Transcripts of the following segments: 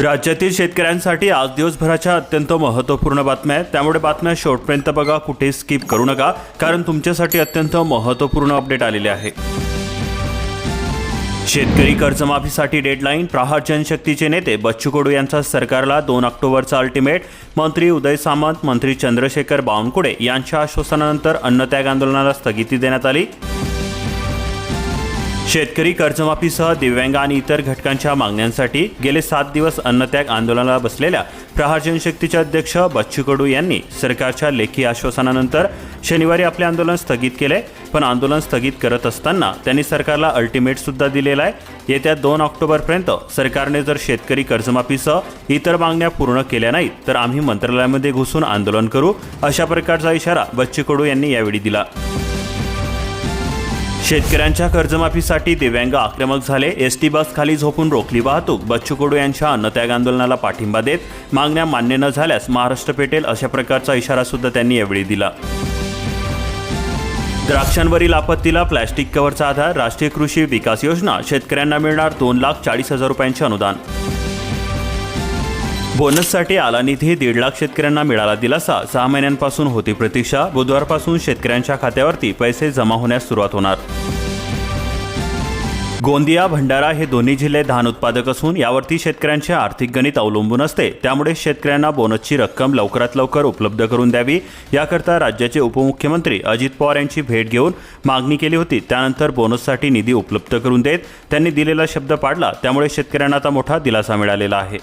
राज्यातील शेतकऱ्यांसाठी आज दिवसभराच्या अत्यंत महत्त्वपूर्ण बातम्या आहेत. त्यामुळे बातम्या शेवटपर्यंत बघा कुठे स्किप करू नका कारण तुमच्यासाठी अत्यंत महत्त्वपूर्ण अपडेट आलेले आहे. शेतकरी कर्जमाफीसाठी डेडलाईन प्रहार जनशक्तीचे नेते बच्चू कडू यांचा सरकारला दोन ऑक्टोबरचा अल्टिमेट मंत्री उदय सामंत मंत्री चंद्रशेखर बावनकुळे यांच्या आश्वासनानंतर अन्नत्याग आंदोलनाला स्थगिती देण्यात आली. शेतकरी कर्जमाफीसह दिव्यांग आणि इतर घटकांच्या मागण्यांसाठी गेले सात दिवस अन्नत्याग आंदोलनाला बसलेल्या प्रहार जनशक्तीचे अध्यक्ष बच्चू कडू यांनी सरकारच्या लेखी आश्वासनानंतर शनिवारी आपले आंदोलन स्थगित केले. पण आंदोलन स्थगित करत असताना त्यांनी सरकारला अल्टिमेट सुद्धा दिलेला आहे. येत्या दोन ऑक्टोबरपर्यंत सरकारने जर शेतकरी कर्जमाफीसह इतर मागण्या पूर्ण केल्या नाहीत तर आम्ही मंत्रालयामध्ये घुसून आंदोलन करू अशा प्रकारचा इशारा बच्चू कडू यांनी यावेळी दिला. शेतकऱ्यांच्या कर्जमाफीसाठी दिव्यांग आक्रमक झाले. एस टी बस खाली झोपून रोखली वाहतूक. बच्चू कडू यांच्या अन्नत्याग आंदोलनाला पाठिंबा देत मागण्या मान्य न झाल्यास महाराष्ट्र पेटेल अशा प्रकारचा इशारा सुद्धा त्यांनी यावेळी दिला. द्राक्षांवरील आपत्तीला प्लॅस्टिक कव्हरचा आधार राष्ट्रीय कृषी विकास योजना शेतकऱ्यांना मिळणार दोन लाख चाळीस हजार रुपयांचे अनुदान. बोनससाठी आला निधी दीड लाख शेतकऱ्यांना मिळाला दिलासा. सहा महिन्यांपासून होती प्रतीक्षा. बुधवारपासून शेतकऱ्यांच्या खात्यावरती पैसे जमा होण्यास सुरुवात होणार. गोंदिया भंडारा हे दोन्ही जिल्हे धान उत्पादक असून यावरती शेतकऱ्यांचे आर्थिक गणित अवलंबून असते. त्यामुळे शेतकऱ्यांना बोनसची रक्कम लवकरात लवकर उपलब्ध करून द्यावी. याकरता राज्याचे उपमुख्यमंत्री अजित पवार यांची भेट घेऊन मागणी केली होती. त्यानंतर बोनससाठी निधी उपलब्ध करून देत त्यांनी दिलेला शब्द पाडला. त्यामुळे शेतकऱ्यांना आता मोठा दिलासा मिळालेला आहे.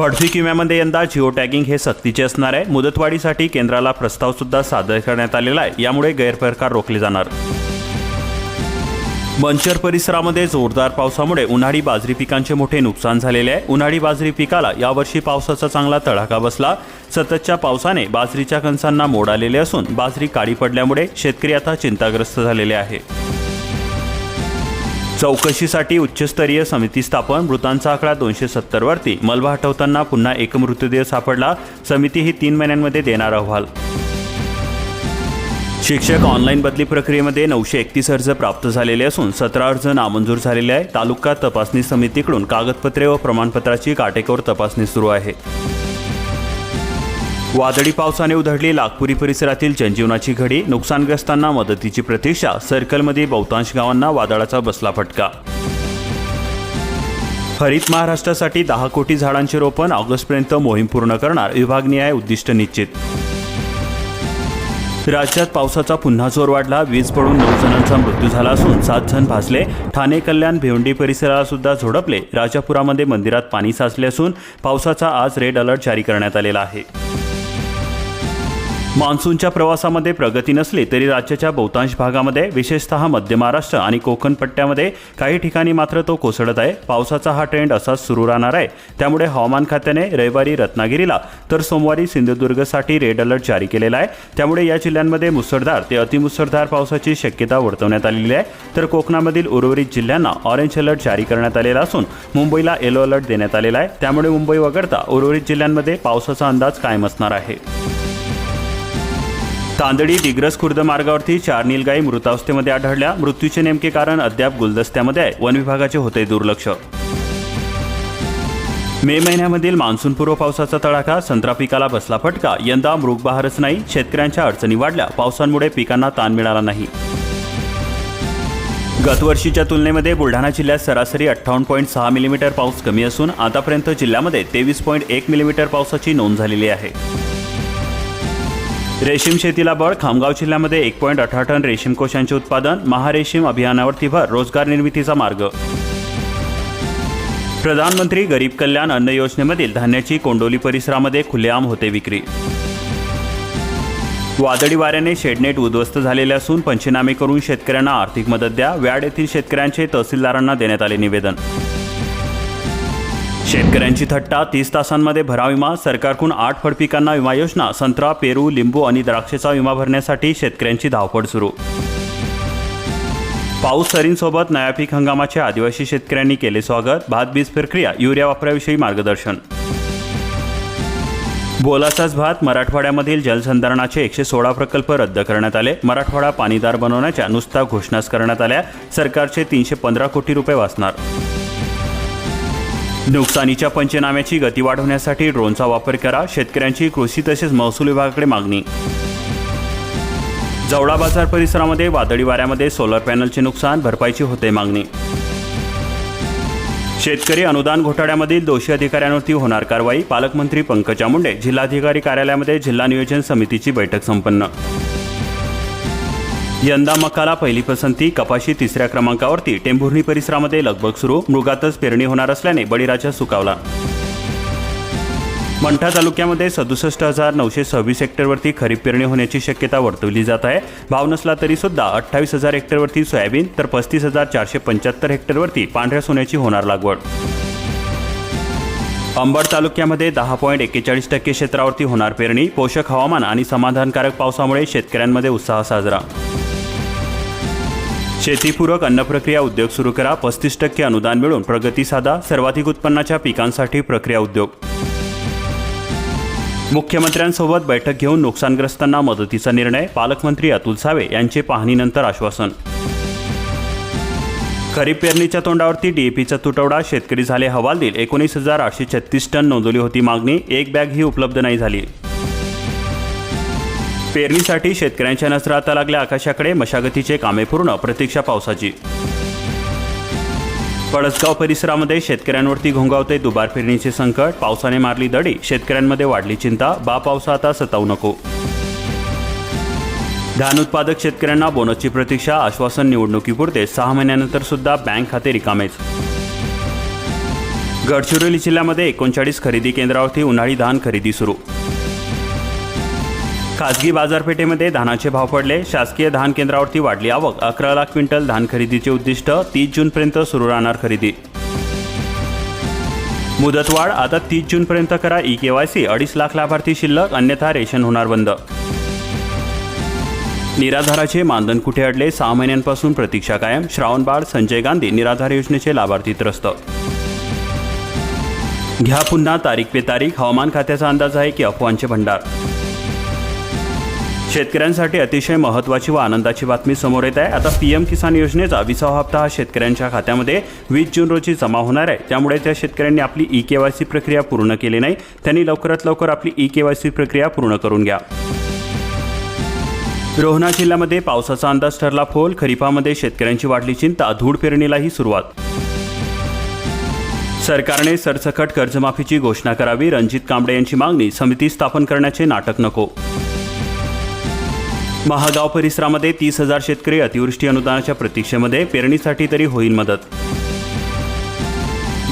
पडसी किम्यामध्ये यंदा जिओ टॅगिंग हे सक्तीचे असणार आहे. मुदतवाढीसाठी केंद्राला प्रस्ताव सुद्धा सादर करण्यात आलेला आहे. यामुळे गैरप्रकार रोखले जाणार. मंचर परिसरामध्ये जोरदार पावसामुळे उन्हाळी बाजरी पिकांचे मोठे नुकसान झालेले आहे. उन्हाळी बाजरी पिकाला यावर्षी पावसाचा चांगला तडाखा बसला. सततच्या पावसाने बाजरीच्या कणसांना मोड आलेले असून बाजरी काळी पडल्यामुळे शेतकरी आता चिंताग्रस्त झालेले आहे. चौकशीसाठी उच्चस्तरीय समिती स्थापन मृतांचा आकडा दोनशे सत्तर वरती. मलबा हटवताना पुन्हा एक मृतदेह सापडला. समिती ही तीन महिन्यांमध्ये देणार अहवाल. शिक्षक ऑनलाईन बदली प्रक्रियेमध्ये नऊशे एकतीस अर्ज प्राप्त झालेले असून सतरा अर्ज नामंजूर झालेले आहे. तालुका तपासणी समितीकडून कागदपत्रे व प्रमाणपत्राची काटेकोर तपासणी सुरू आहे. वादळी पावसाने उधळली नागपुरी परिसरातील जनजीवनाची घडी नुकसानग्रस्तांना मदतीची प्रतीक्षा सर्कलमध्ये बहुतांश गावांना वादळाचा बसला फटका. हरित महाराष्ट्रासाठी दहा कोटी झाडांचे रोपण ऑगस्टपर्यंत मोहीम पूर्ण करणार विभागनिहाय उद्दिष्ट निश्चित. राज्यात पावसाचा पुन्हा जोर वाढला वीज पडून नऊ जणांचा मृत्यू झाला असून सात जण भाजले. ठाणे कल्याण भिवंडी परिसराला सुद्धा झोडपले. राजापुरामध्ये मंदिरात पाणी साचले असून पावसाचा आज रेड अलर्ट जारी करण्यात आलेला आहे. मान्सूनच्या प्रवासामध्ये प्रगती नसली तरी राज्याच्या बहुतांश भागामध्ये विशेषतः मध्य महाराष्ट्र आणि कोकण पट्ट्यामध्ये काही ठिकाणी मात्र तो कोसळत आहे. पावसाचा हा ट्रेंड असाच सुरू राहणार आहे. त्यामुळे हवामान खात्याने रविवारी रत्नागिरीला तर सोमवारी सिंधुदुर्गसाठी रेड अलर्ट जारी केलेला आहे. त्यामुळे या जिल्ह्यांमध्ये मुसळधार ते अतिमुसळधार पावसाची शक्यता वर्तवण्यात आलेली आहे. तर कोकणामधील उर्वरित जिल्ह्यांना ऑरेंज अलर्ट जारी करण्यात आलेला असून मुंबईला येलो अलर्ट देण्यात आलेला आहे. त्यामुळे मुंबई वगळता उर्वरित जिल्ह्यांमध्ये पावसाचा अंदाज कायम असणार आहे. तांदडी दिग्रस खुर्द मार्गावरती चार नीलगाई मृतावस्थेमध्ये आढळल्या. मृत्यूचे नेमके कारण अद्याप गुलदस्त्यामध्ये आहे. वन विभागाचे होते दुर्लक्ष. मे महिन्यामधील मान्सूनपूर्व पावसाचा तडाखा संत्रा पिकाला बसला फटका. यंदा मृगबहारच नाही शेतकऱ्यांच्या अडचणी वाढल्या. पावसांमुळे पिकांना ताण मिळाला नाही. गतवर्षीच्या तुलनेमध्ये बुलढाणा जिल्ह्यात सरासरी अठ्ठावन्न पॉईंट सहा मिलीमीटर पाऊस कमी असून आतापर्यंत जिल्ह्यामध्ये तेवीस पॉईंट एक मिलीमीटर पावसाची नोंद झालेली आहे. रेशीम शेतीला बळ खामगाव जिल्ह्यामध्ये एक पॉईंट अठरा टन रेशीम कोशांचे उत्पादन महारेशीम अभियानावरती भर रोजगार निर्मितीचा मार्ग. प्रधानमंत्री गरीब कल्याण अन्न योजनेमधील धान्याची कोंडोली परिसरामध्ये खुलेआम होते विक्री. वादळी वाऱ्याने शेडनेट उद्ध्वस्त झालेले असून पंचनामे करून शेतकऱ्यांना आर्थिक मदत द्या व्याड येथील शेतकऱ्यांचे तहसीलदारांना देण्यात आले निवेदन. शेतकऱ्यांची थट्टा तीस तासांमध्ये भरा विमा सरकारकडून आठ फळपिकांना विमा योजना संत्रा पेरू लिंबू आणि द्राक्षेचा विमा भरण्यासाठी शेतकऱ्यांची धावपळ सुरू. पाऊस सरींसोबत नया पीक हंगामाचे आदिवासी शेतकऱ्यांनी केले स्वागत भात बीज प्रक्रिया युरिया वापराविषयी मार्गदर्शन. बोलाचाच भात मराठवाड्यामधील जलसंधारणाचे एकशे सोळा प्रकल्प रद्द करण्यात आले. मराठवाडा पाणीदार बनवण्याच्या नुसता घोषणाच करण्यात आल्या. सरकारचे तीनशे पंधरा कोटी रुपये वाचणार. नुकसानीच्या पंचनाम्याची गती वाढवण्यासाठी ड्रोनचा वापर करा शेतकऱ्यांची कृषी तसेच महसूल विभागाकडे मागणी. जवळा बाजार परिसरामध्ये वादळी वाऱ्यामध्ये सोलर पॅनलचे नुकसान भरपाईची होते मागणी. शेतकरी अनुदान घोटाळ्यामधील दोषी अधिकाऱ्यांवरती होणार कारवाई पालकमंत्री पंकजा मुंडे जिल्हाधिकारी कार्यालयामध्ये जिल्हा नियोजन समितीची बैठक संपन्न. यंदा मकाला पहिली पसंती कपाशी तिसऱ्या क्रमांकावरती टेंभुर्णी परिसरामध्ये लगबग सुरू मृगातच पेरणी होणार असल्याने बळीराजा सुकावला. मंठा तालुक्यामध्ये सदुसष्ट हजार नऊशे सव्वीस हेक्टरवरती खरीप पेरणी होण्याची शक्यता वर्तवली जात आहे. भाव नसला तरी सुद्धा अठ्ठावीस हजार हेक्टरवरती सोयाबीन तर पस्तीस हजार चारशे पंच्याहत्तर हेक्टरवरती पांढऱ्या सोन्याची होणार लागवड. अंबड तालुक्यामध्ये दहा पॉईंट एक्केचाळीस टक्के क्षेत्रावरती होणार पेरणी पोषक हवामान आणि समाधानकारक पावसामुळे शेतकऱ्यांमध्ये उत्साह साजरा. शेतीपूरक अन्न प्रक्रिया उद्योग सुरू करा पस्तीस टक्के अनुदान मिळून प्रगती साधा सर्वाधिक उत्पन्नाच्या पिकांसाठी प्रक्रिया उद्योग. मुख्यमंत्र्यांसोबत बैठक घेऊन नुकसानग्रस्तांना मदतीचा निर्णय पालकमंत्री अतुल सावे यांचे पाहणीनंतर आश्वासन. खरीप पेरणीच्या तोंडावरती डीएपीचा तुटवडा शेतकरी झाले हवालदिल एकोणीस हजार आठशे छत्तीस टन नोंदवली होती मागणी एक बॅग ही उपलब्ध नाही झाली. पेरणीसाठी शेतकऱ्यांच्या नजरा आता लागल्या. आकाशाकडे मशागतीचे कामे पूर्ण प्रतीक्षा पावसाची. पळसगाव परिसरामध्ये शेतकऱ्यांवरती घोंगावते दुबार पेरणीचे संकट पावसाने मारली दडी शेतकऱ्यांमध्ये वाढली चिंता बा पावसा आता सतावू नको. धान उत्पादक शेतकऱ्यांना बोनसची प्रतीक्षा आश्वासन निवडणुकीपुरते सहा महिन्यानंतर सुद्धा बँक खाते रिकामेच. गडचिरोली जिल्ह्यामध्ये एकोणचाळीस खरेदी केंद्रावरती उन्हाळी धान खरेदी सुरू. खासगी बाजारपेठेमध्ये धानाचे भाव पडले. शासकीय धान केंद्रावरती वाढली आवक. अकरा लाख क्विंटल धान खरेदीचे उद्दिष्ट तीस जूनपर्यंत सुरू राहणार खरेदी. मुदतवाढ आता तीस जूनपर्यंत करा ई के वाय सी. अडीच लाख लाभार्थी शिल्लक अन्यथा रेशन होणार बंद. निराधाराचे मानधन कुठे अडले? सहा महिन्यांपासून प्रतीक्षा कायम. श्रावणबाळ संजय गांधी निराधार योजनेचे लाभार्थी त्रस्त. घ्या पुन्हा तारीख पे तारीख. हवामान खात्याचा अंदाज आहे की अफवांचे भंडार. शेतकऱ्यांसाठी अतिशय महत्त्वाची व आनंदाची बातमी समोर येत आहे. आता पीएम किसान योजनेचा विसावा हप्ता हा शेतकऱ्यांच्या खात्यामध्ये वीस जून रोजी जमा होणार आहे. त्यामुळे त्या शेतकऱ्यांनी आपली ई के वाय सी प्रक्रिया पूर्ण केली नाही. त्यांनी लवकरात लवकर आपली ई के वाय सी प्रक्रिया पूर्ण करून घ्या. रोहना जिल्ह्यामध्ये पावसाचा अंदाज ठरला फोल. खरीपामध्ये शेतकऱ्यांची वाढली चिंता. धूळ पेरणीलाही सुरुवात. सरकारने सरसकट कर्जमाफीची घोषणा करावी. रणजित कांबळे यांची मागणी. समिती स्थापन करण्याचे नाटक नको. महागाव परिसरामध्ये तीस हजार शेतकरी अतिवृष्टी अनुदानाच्या प्रतीक्षेमध्ये पेरणीसाठी तरी होईल मदत.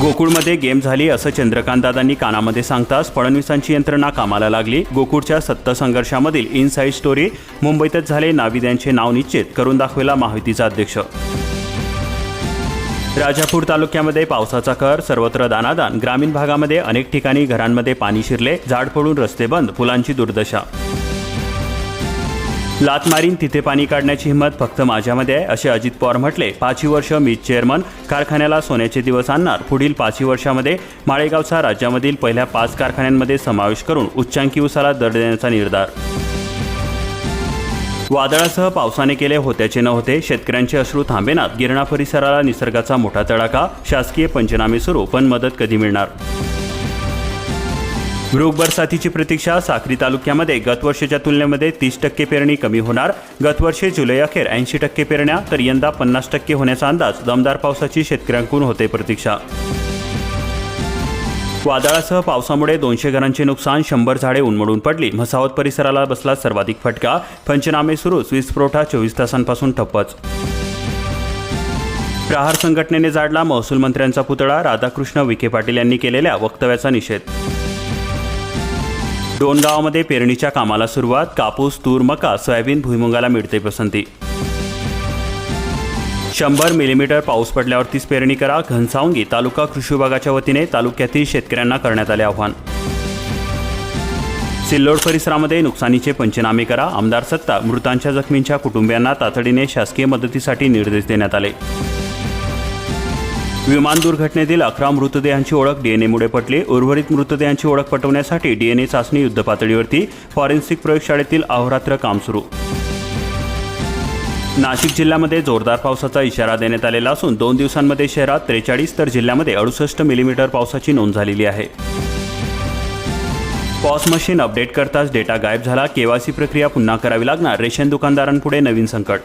गोकुळमध्ये गेम झाली असं चंद्रकांतदादांनी कानामध्ये सांगताच फडणवीसांची यंत्रणा कामाला लागली. गोकुळच्या सत्ता संघर्षामधील इनसाईड स्टोरी मुंबईतच झाले. नाविद्यांचे नाव निश्चित करून दाखविला महायुतीचा अध्यक्ष. राजापूर तालुक्यामध्ये पावसाचा कर सर्वत्र दानादान. ग्रामीण भागामध्ये अनेक ठिकाणी घरांमध्ये पाणी शिरले. झाड पडून रस्ते बंद फुलांची दुर्दशा. लात मारीन तिथे पाणी काढण्याची हिंमत फक्त माझ्यामध्ये आहे असे अजित पवार म्हटले. पाचही वर्ष मी चेअरमन कारखान्याला सोन्याचे दिवस आणणार. पुढील पाचही वर्षामध्ये माळेगावचा राज्यामधील पहिल्या पाच कारखान्यांमध्ये समावेश करून उच्चांकी उसाला दर देण्याचा निर्धार. वादळासह पावसाने केले होत्याचे नव्हते शेतकऱ्यांचे अश्रू थांबेनात. गिरणा परिसराला निसर्गाचा मोठा तडाखा. शासकीय पंचनामे सुरू पण मदत कधी मिळणार? मृग बरसातीची प्रतीक्षा साक्री तालुक्यामध्ये गतवर्षीच्या तुलनेमध्ये तीस टक्के पेरणी कमी होणार. गतवर्षी जुलै अखेर ऐंशी टक्के पेरण्या तर यंदा पन्नास टक्के होण्याचा अंदाज दमदार पावसाची शेतकऱ्यांकडून होते प्रतीक्षा. वादळासह पावसामुळे दोनशे घरांचे नुकसान शंभर झाडे उन्मळून पडली. म्हसावत परिसराला बसला सर्वाधिक फटका. पंचनामे सुरूच वीज पुरवठा चोवीस तासांपासून ठप्पच. प्रहार संघटनेने जाडला महसूल मंत्र्यांचा पुतळा राधाकृष्ण विखे पाटील यांनी केलेल्या वक्तव्याचा निषेध. दोन गावामध्ये पेरणीच्या कामाला सुरुवात कापूस तूर मका सोयाबीन भुईमुगाला मिळते पसंती. शंभर मिलीमीटर पाऊस पडल्यावर तीच पेरणी करा घनसावंगी तालुका कृषी विभागाच्या वतीने तालुक्यातील शेतकऱ्यांना करण्यात आले आव्हान. सिल्लोड परिसरामध्ये नुकसानीचे पंचनामे करा आमदार सत्ता मृतांच्या जखमींच्या कुटुंबियांना तातडीने शासकीय मदतीसाठी निर्देश देण्यात आले. विमान दुर्घटनेतील अकरा मृतदेहांची ओळख डीएनएमुळे पटली. उर्वरित मृतदेहांची ओळख पटवण्यासाठी डीएनए चाचणी युद्धपातळीवरती फॉरेन्सिक प्रयोगशाळेतील अहोरात्र काम सुरू. नाशिक जिल्ह्यामध्ये जोरदार पावसाचा इशारा देण्यात आलेला असून दोन दिवसांमध्ये शहरात त्रेचाळीस तर जिल्ह्यामध्ये अडुसष्ट मिलीमीटर पावसाची नोंद झालेली आहे. पॉस मशीन अपडेट करताच डेटा गायब झाला. केवायसी प्रक्रिया पुन्हा करावी लागणार. रेशन दुकानदारांपुढे नवीन संकट.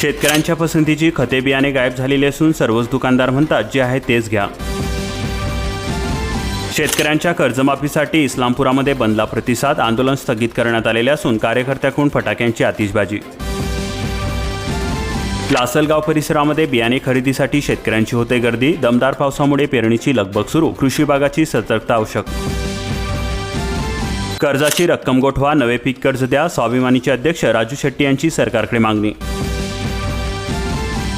शेतकऱ्यांच्या पसंतीची खते बियाणे गायब झालेली असून सर्वच दुकानदार म्हणतात जे आहे तेच घ्या. शेतकऱ्यांच्या कर्जमाफीसाठी इस्लामपुरामध्ये बंदला प्रतिसाद आंदोलन स्थगित करण्यात आलेले असून कार्यकर्त्याकडून फटाक्यांची आतिषबाजी. लासलगाव परिसरामध्ये बियाणे खरेदीसाठी शेतकऱ्यांची होते गर्दी दमदार पावसामुळे पेरणीची लगबग सुरू कृषी विभागाची सतर्कता आवश्यक. कर्जाची रक्कम गोठवा नवे पीक कर्ज द्या स्वाभिमानीचे अध्यक्ष राजू शेट्टी यांची सरकारकडे मागणी.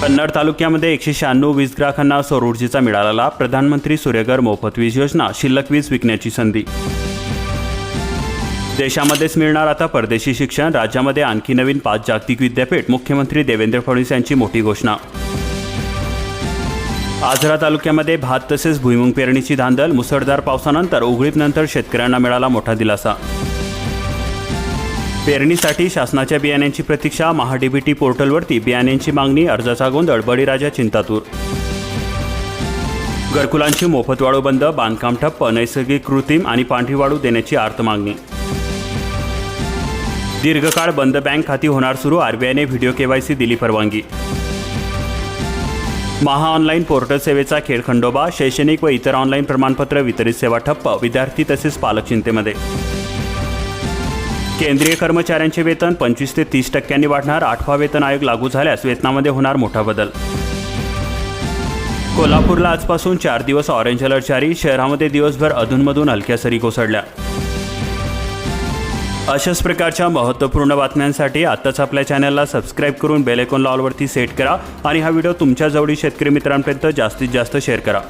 कन्नड तालुक्यामध्ये एकशे शहाण्णव वीज ग्राहकांना सौर ऊर्जेचा मिळाला लाभ प्रधानमंत्री सूर्यघर मोफत वीज योजना शिल्लक वीज विकण्याची संधी. देशामध्येच मिळणार आता परदेशी शिक्षण राज्यामध्ये आणखी नवीन पाच जागतिक विद्यापीठ मुख्यमंत्री देवेंद्र फडणवीस यांची मोठी घोषणा. आजरा तालुक्यामध्ये भात तसेच भुईमुंग पेरणीची धांदल मुसळधार पावसानंतर उघडीपनंतर शेतकऱ्यांना मिळाला मोठा दिलासा. पेरणीसाठी शासनाच्या बियाण्यांची प्रतीक्षा महाडीबीटी पोर्टलवरती बियाण्यांची मागणी अर्जाचा गोंधळ बळीराजा चिंतातूर. घरकुलांची मोफत वाळू बंद बांधकाम ठप्प नैसर्गिक कृत्रिम आणि पांढरी वाळू देण्याची आर्त मागणी. दीर्घकाळ बंद बँक खाती होणार सुरू आरबीआयने व्हिडिओ केवायसी दिली परवानगी. महा ऑनलाईन पोर्टल सेवेचा खेळ खंडोबा शैक्षणिक व इतर ऑनलाईन प्रमाणपत्र वितरित सेवा ठप्प विद्यार्थी तसेच पालक चिंतेमध्ये. केंद्रीय कर्मचाऱ्यांचे वेतन पंचवीस ते तीस टक्क्यांनी वाढणार. आठवा वेतन आयोग लागू झाल्यास वेतनामध्ये होणार मोठा बदल. कोल्हापूरला आजपासून चार दिवस ऑरेंज अलर्ट जारी. शहरामध्ये दिवसभर अधूनमधून हलक्या सरी कोसळल्या. अशाच प्रकारच्या महत्त्वपूर्ण बातम्यांसाठी आत्ताच आपल्या चॅनलला सबस्क्राईब करून बेलेकॉन लॉलवरती सेट करा आणि हा व्हिडिओ तुमच्या जवळील शेतकरी मित्रांपर्यंत जास्तीत जास्त शेअर करा.